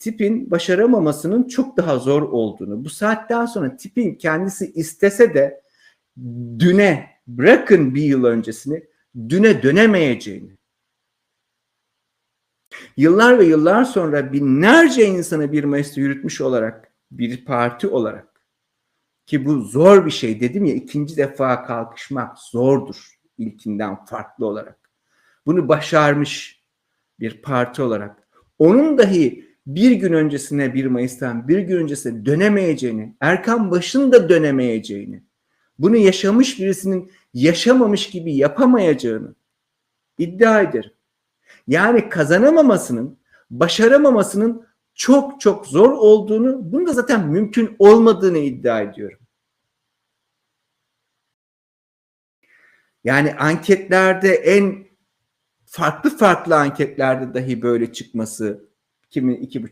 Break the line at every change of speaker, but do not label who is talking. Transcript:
tipin başaramamasının çok daha zor olduğunu, bu saatten sonra tipin kendisi istese de düne bırakın bir yıl öncesini düne dönemeyeceğini, yıllar ve yıllar sonra binlerce insanı bir Mayıs'ta yürütmüş olarak bir parti olarak ki bu zor bir şey dedim ya ikinci defa kalkışmak zordur ilkinden farklı olarak. Bunu başarmış bir parti olarak onun dahi bir gün öncesine 1 Mayıs'tan bir gün öncesine dönemeyeceğini, Erkan Baş'ın da dönemeyeceğini, bunu yaşamış birisinin yaşamamış gibi yapamayacağını iddia ederim. Yani kazanamamasının, başaramamasının çok çok zor olduğunu, bunun da zaten mümkün olmadığını iddia ediyorum. Yani anketlerde en farklı farklı anketlerde dahi böyle çıkması kimin iki buçuk